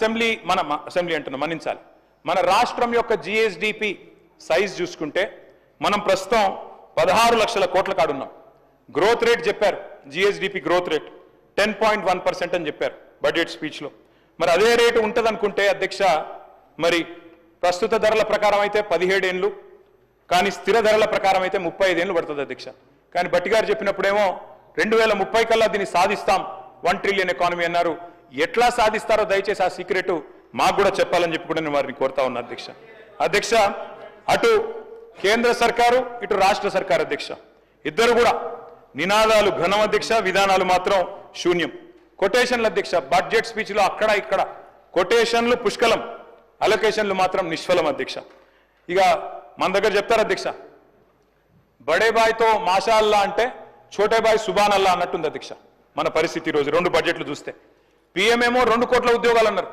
Assembly మన assembly అంటున్నాం మన్నించాలి. మన రాష్ట్రం యొక్క జిఎస్డిపి సైజ్ చూసుకుంటే మనం ప్రస్తుతం పదహారు లక్షల కోట్ల కాడున్నాం. గ్రోత్ రేట్ చెప్పారు GSDP growth rate ten point one percent అని చెప్పారు బడ్జెట్ స్పీచ్లో మరి అదే రేటు ఉంటుంది అనుకుంటే అధ్యక్ష మరి ప్రస్తుత ధరల ప్రకారం అయితే పదిహేడేళ్ళు కానీ స్థిర ధరల ప్రకారం అయితే ముప్పై ఐదేళ్ళు పడుతుంది అధ్యక్ష. కానీ బట్టి గారు చెప్పినప్పుడేమో రెండు వేల ముప్పై కల్లా దీన్ని సాధిస్తాం వన్ ట్రిలియన్ ఎకానమీ అన్నారు. ఎట్లా సాధిస్తారో దయచేసి ఆ సీక్రెట్ మాకు కూడా చెప్పాలని చెప్పి కూడా నేను వారిని కోరుతా ఉన్నా అధ్యక్ష. అధ్యక్ష అటు కేంద్ర సర్కారు ఇటు రాష్ట్ర సర్కారు అధ్యక్ష. ఇద్దరు కూడా నినాదాలు ఘనం అధ్యక్ష విధానాలు మాత్రం శూన్యం. కొటేషన్ల అధ్యక్ష బడ్జెట్ స్పీచ్లో అక్కడ ఇక్కడ. కొటేషన్లు పుష్కలం అలొకేషన్లు మాత్రం నిష్ఫలం అధ్యక్ష. ఇక మన దగ్గర చెప్తారు అధ్యక్ష బడేబాయ్తో మాషాల్లా అంటే ఛోటేబాయ్ సుబాన్ అల్లా అన్నట్టుంది అధ్యక్ష మన పరిస్థితి ఈరోజు రోజు. రెండు బడ్జెట్లు చూస్తే. పిఎం ఏమో రెండు కోట్ల ఉద్యోగాలు అన్నారు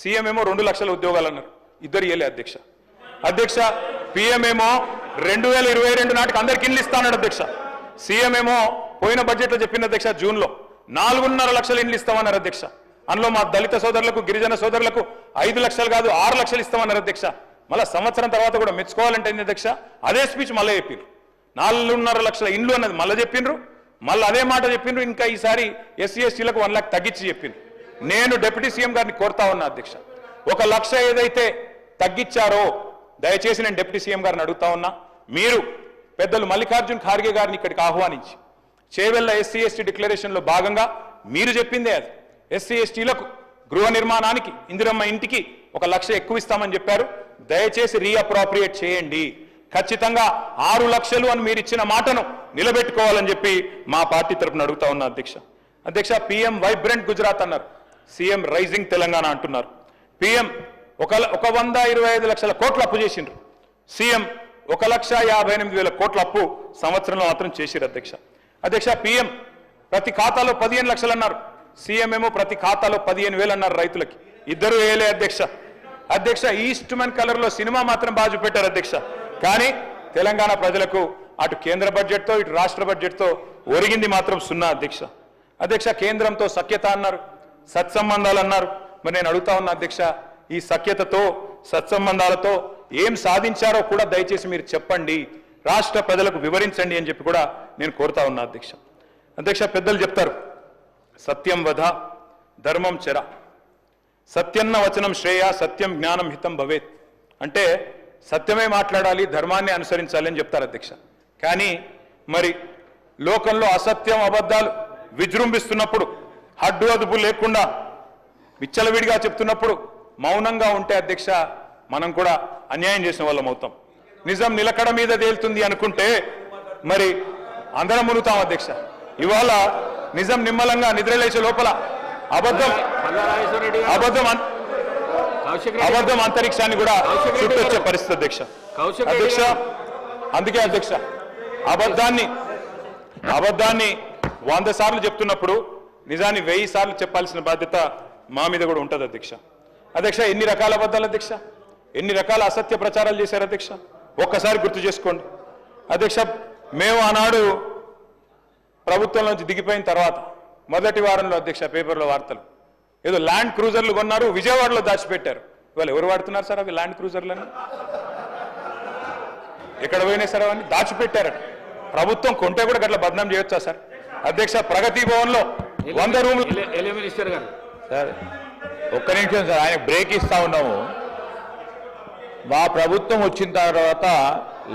సీఎంఏమో రెండు లక్షల ఉద్యోగాలు అన్నారు ఇద్దరు ఇయ్యలే అధ్యక్ష. అధ్యక్ష పిఎం ఏమో రెండు వేల ఇరవై రెండు నాటికి అందరికి ఇల్లు ఇస్తానన్నాడు అధ్యక్ష. సీఎం ఏమో పోయిన బడ్జెట్లో చెప్పిన అధ్యక్ష జూన్లో. నాలుగున్నర లక్షలు ఇండ్లు ఇస్తామన్నారు అధ్యక్ష. అందులో మా దళిత సోదరులకు గిరిజన సోదరులకు ఐదు లక్షలు కాదు ఆరు లక్షలు ఇస్తామన్నారు అధ్యక్ష. మళ్ళీ సంవత్సరం తర్వాత కూడా మెచ్చుకోవాలంటే అధ్యక్ష? అదే స్పీచ్ మళ్ళీ చెప్పిండ్రు నాలుగున్నర లక్షల ఇండ్లు అన్నది మళ్ళీ చెప్పిండ్రు మళ్ళీ అదే మాట చెప్పిండ్రు ఇంకా ఈసారి ఎస్సీ ఎస్టీలకు వన్ లాక్ తగ్గించి చెప్పిండ్రు నేను డిప్యూటీ సీఎం గారిని కోరుతా ఉన్నా అధ్యక్ష. ఒక లక్ష ఏదైతే తగ్గించారో దయచేసి నేను డిప్యూటీ సీఎం గారిని అడుగుతా ఉన్నా. మీరు పెద్దలు మల్లికార్జున్ ఖార్గే గారిని ఇక్కడికి ఆహ్వానించి చేవెళ్ళ ఎస్సీ ఎస్టీ డిక్లరేషన్లో భాగంగా మీరు చెప్పిందే అది. ఎస్సీ ఎస్టీలకు గృహ నిర్మాణానికి ఇందిరమ్మ ఇంటికి ఒక లక్ష ఎక్కువ ఇస్తామని చెప్పారు. దయచేసి రీఅప్రాప్రియేట్ చేయండి. ఖచ్చితంగా ఆరు లక్షలు అని మీరు ఇచ్చిన మాటను నిలబెట్టుకోవాలని చెప్పి మా పార్టీ తరపున అడుగుతా ఉన్నా అధ్యక్ష. అధ్యక్ష పిఎం వైబ్రెంట్ గుజరాత్ అన్నారు. సీఎం రైజింగ్ తెలంగాణ అంటున్నారు. పిఎం ఒక ఒక వంద ఇరవై ఐదు లక్షల కోట్లు అప్పు చేసిండ్రు. సీఎం ఒక లక్ష యాభై ఎనిమిది వేల కోట్ల అప్పు సంవత్సరంలో మాత్రం చేసిరు అధ్యక్ష. అధ్యక్ష పిఎం ప్రతి ఖాతాలో పదిహేను లక్షలు అన్నారు. సీఎం ఏమో ప్రతి ఖాతాలో పదిహేను వేలు అన్నారు రైతులకి. ఇద్దరు వేయలే అధ్యక్ష. అధ్యక్ష ఈస్ట్ మెన్ కలర్లో సినిమా మాత్రం బాజు పెట్టారు అధ్యక్ష. కానీ తెలంగాణ ప్రజలకు అటు కేంద్ర బడ్జెట్తో ఇటు రాష్ట్ర బడ్జెట్తో ఒరిగింది మాత్రం సున్నా అధ్యక్ష. అధ్యక్ష కేంద్రంతో సఖ్యత అన్నారు. సత్సంబంధాలు అన్నారు మరి నేను అడుగుతా ఉన్నా అధ్యక్ష ఈ సఖ్యతతో సత్సంబంధాలతో ఏం సాధించారో కూడా దయచేసి మీరు చెప్పండి. రాష్ట్ర ప్రజలకు వివరించండి అని చెప్పి కూడా నేను కోరుతా ఉన్నా అధ్యక్ష. అధ్యక్ష పెద్దలు చెప్తారు సత్యం వధ ధర్మం చెర. సత్యన్న వచనం శ్రేయ సత్యం జ్ఞానం హితం భవేత్. అంటే సత్యమే మాట్లాడాలి ధర్మాన్ని అనుసరించాలి అని చెప్తారు అధ్యక్ష. కానీ మరి లోకంలో అసత్యం అబద్ధాలు విజృంభిస్తున్నప్పుడు హడ్డు అదుపు లేకుండా విచ్చలవిడిగా చెప్తున్నప్పుడు మౌనంగా ఉంటే అధ్యక్ష మనం కూడా అన్యాయం చేసిన వాళ్ళం అవుతాం నిజం నిలకడ మీద తేలుతుంది అనుకుంటే మరి అందరం మునుగుతాం అధ్యక్ష ఇవాళ నిజం నిమ్మలంగా నిద్రలేచే లోపల అబద్ధం అబద్ధం అబద్ధం అంతరిక్షాన్ని కూడా చుట్టొచ్చే. పరిస్థితి అధ్యక్ష అధ్యక్ష. అందుకే అధ్యక్ష అబద్ధాన్ని అబద్ధాన్ని వంద సార్లు చెప్తున్నప్పుడు నిజాన్ని వెయ్యి సార్లు చెప్పాల్సిన బాధ్యత మా మీద కూడా ఉంటుంది అధ్యక్ష. అధ్యక్ష ఎన్ని రకాల అబద్ధాలు అధ్యక్ష? ఎన్ని రకాల అసత్య ప్రచారాలు చేశారు అధ్యక్ష? ఒక్కసారి గుర్తు చేసుకోండి. అధ్యక్ష మేము ఆనాడు ప్రభుత్వం నుంచి దిగిపోయిన తర్వాత మొదటి వారంలో అధ్యక్ష పేపర్లో వార్తలు. ఏదో ల్యాండ్ క్రూజర్లు కొన్నారు విజయవాడలో దాచిపెట్టారు. ఇవాళ ఎవరు వాడుతున్నారు సార్ అవి ల్యాండ్ క్రూజర్లని? ఎక్కడ పోయినా సార్ అవన్నీ? దాచిపెట్టారట. ప్రభుత్వం కొంటే కూడా గట్ల బదనాం చేయొచ్చా సార్? అధ్యక్ష ప్రగతి భవన్లో వంద రూములు మినిస్టర్ గారు? సార్ ఒక్క నిమిషం సార్ ఆయన బ్రేక్ ఇస్తా ఉన్నాము. మా ప్రభుత్వం వచ్చిన తర్వాత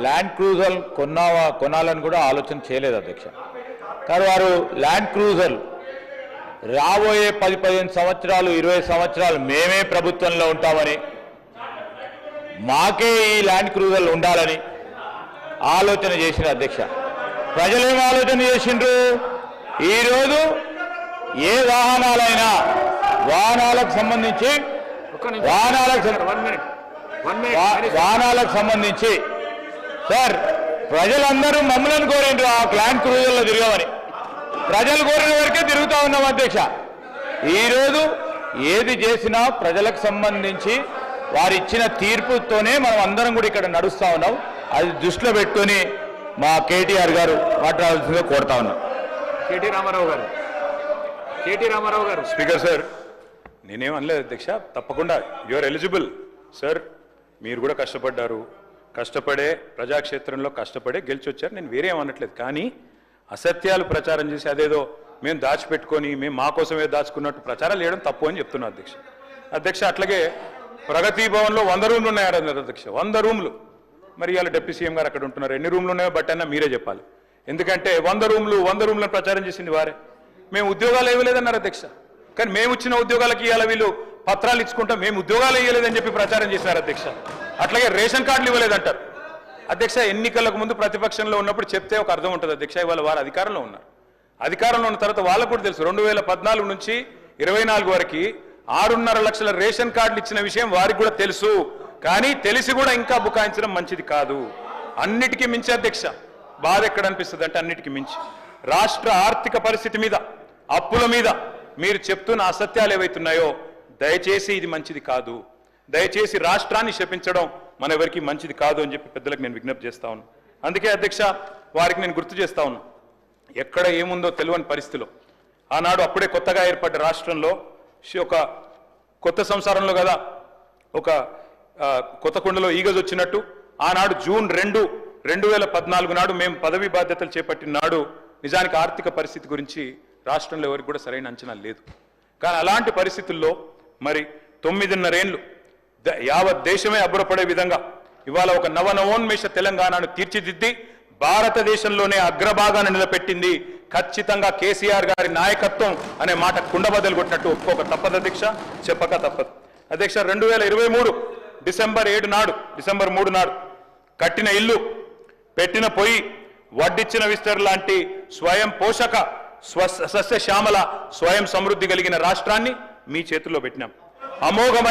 ల్యాండ్ క్రూజర్ కొన్నావా కొనాలని కూడా ఆలోచన చేయలేదు అధ్యక్ష. కానీ వారు ల్యాండ్ క్రూజర్ రాబోయే పది పదిహేను సంవత్సరాలు ఇరవై సంవత్సరాలు మేమే ప్రభుత్వంలో ఉంటామని మాకే ఈ ల్యాండ్ క్రూజర్లు ఉండాలని ఆలోచన చేసిన అధ్యక్ష. ప్రజలేం ఆలోచన చేసిండ్రు? ఈరోజు ఏ వాహనాలైనా వాహనాలకు సంబంధించి వాహనాలకు వాహనాలకు సంబంధించి. సార్ ప్రజలందరూ మమ్మల్ని కోరిండ్రు ఆ ల్యాండ్ క్రూజర్లో తిరగమని. ప్రజలు కోరిన వరకే తిరుగుతా ఉన్నాం అధ్యక్ష. ఈరోజు ఏది చేసినా ప్రజలకు సంబంధించి వారు ఇచ్చిన తీర్పుతోనే మనం అందరం కూడా ఇక్కడ నడుస్తా ఉన్నాం. అది దృష్టిలో పెట్టుకొని మా కేటీఆర్ గారు మాట్లాడాల్సిందిగా కోరుతా ఉన్నాం. కేటీ రామారావు గారు. కేటీ రామారావు గారు. స్పీకర్ సార్ నేనేం అనలేదు అధ్యక్ష తప్పకుండా యువర్ ఎలిజిబుల్ సార్ మీరు కూడా కష్టపడ్డారు. కష్టపడే ప్రజాక్షేత్రంలో కష్టపడే గెలిచి వచ్చారు నేను వేరే అనట్లేదు. కానీ అసత్యాలు ప్రచారం చేసి అదేదో మేము దాచిపెట్టుకొని మేము మా కోసమే దాచుకున్నట్టు ప్రచారాలు చేయడం తప్పు అని చెప్తున్నా అధ్యక్ష. అధ్యక్ష అట్లాగే ప్రగతి భవన్లో వంద రూమ్లు ఉన్నాయన్నారు అధ్యక్ష? వంద రూమ్లు. మరి ఇవాళ డిప్యూటీ సీఎం గారు అక్కడ ఉంటున్నారు. ఎన్ని రూమ్లు ఉన్నాయో బట్ అయినా మీరే చెప్పాలి. ఎందుకంటే వంద రూమ్లు వంద రూమ్లను ప్రచారం చేసింది వారే. మేము ఉద్యోగాలు ఇవ్వలేదన్నారు అధ్యక్ష. కానీ మేము ఇచ్చిన ఉద్యోగాలకి ఇవ్వాలి వీళ్ళు పత్రాలు ఇచ్చుకుంటాం మేము ఉద్యోగాలు ఇవ్వలేదని చెప్పి ప్రచారం చేశారు అధ్యక్ష. అట్లాగే రేషన్ కార్డులు ఇవ్వలేదంటారు. అధ్యక్ష ఎన్నికలకు ముందు ప్రతిపక్షంలో ఉన్నప్పుడు చెప్తే ఒక అర్థం ఉంటుంది అధ్యక్ష ఇవాళ వారు అధికారంలో ఉన్నారు. అధికారంలో ఉన్న తర్వాత వాళ్ళకు కూడా తెలుసు. రెండు వేల పద్నాలుగు నుంచి ఇరవై నాలుగు వరకు ఆరున్నర లక్షల రేషన్ కార్డులు ఇచ్చిన విషయం వారికి కూడా తెలుసు. కానీ తెలిసి కూడా ఇంకా బుకాయించడం మంచిది కాదు. అన్నిటికీ మించి అధ్యక్ష. బాధ ఎక్కడ అనిపిస్తుంది అంటే అన్నిటికీ మించి. రాష్ట్ర ఆర్థిక పరిస్థితి మీద అప్పుల మీద మీరు చెప్తున్న అసత్యాలు ఏవైతున్నాయో దయచేసి ఇది మంచిది కాదు. దయచేసి రాష్ట్రాన్ని శపించడం మన ఎవరికి మంచిది కాదు అని చెప్పి పెద్దలకు నేను విజ్ఞప్తి చేస్తా ఉన్నాను అందుకే అధ్యక్ష వారికి నేను గుర్తు చేస్తా ఉన్నాను ఎక్కడ ఏముందో తెలియని పరిస్థితిలో ఆనాడు అప్పుడే కొత్తగా ఏర్పడ్డ రాష్ట్రంలో ఒక కొత్త సంసారంలో కదా ఒక కొత్త కుండలో ఈగజ్ వచ్చినట్టు ఆనాడు జూన్ రెండు రెండు వేల పద్నాలుగు నాడు మేము పదవి బాధ్యతలు చేపట్టిన నాడు నిజానికి ఆర్థిక పరిస్థితి గురించి రాష్ట్రంలో ఎవరికి కూడా సరైన అంచనా లేదు. కానీ అలాంటి పరిస్థితుల్లో మరి తొమ్మిదిన్నరేండ్లు యావత్ దేశమే అబ్బురపడే విధంగా ఇవాళ ఒక నవనవోన్మేష తెలంగాణను తీర్చిదిద్ది భారతదేశంలోనే అగ్రభాగాన్ని నిలబెట్టింది ఖచ్చితంగా కేసీఆర్ గారి నాయకత్వం అనే మాట కుండబద్దలు కొట్టినట్టు ఒప్పుకోక తప్పదు అధ్యక్ష చెప్పక తప్పదు. అధ్యక్ష రెండు వేల ఇరవై మూడు డిసెంబర్ ఏడు నాడు డిసెంబర్ మూడు నాడు కట్టిన ఇల్లు పెట్టిన పొయ్యి వడ్డిచ్చిన విస్తర్ లాంటి స్వయం పోషక స్వ సస్యశ్యామల స్వయం సమృద్ధి కలిగిన రాష్ట్రాన్ని మీ చేతుల్లో పెట్టినాం. అమోఘమైన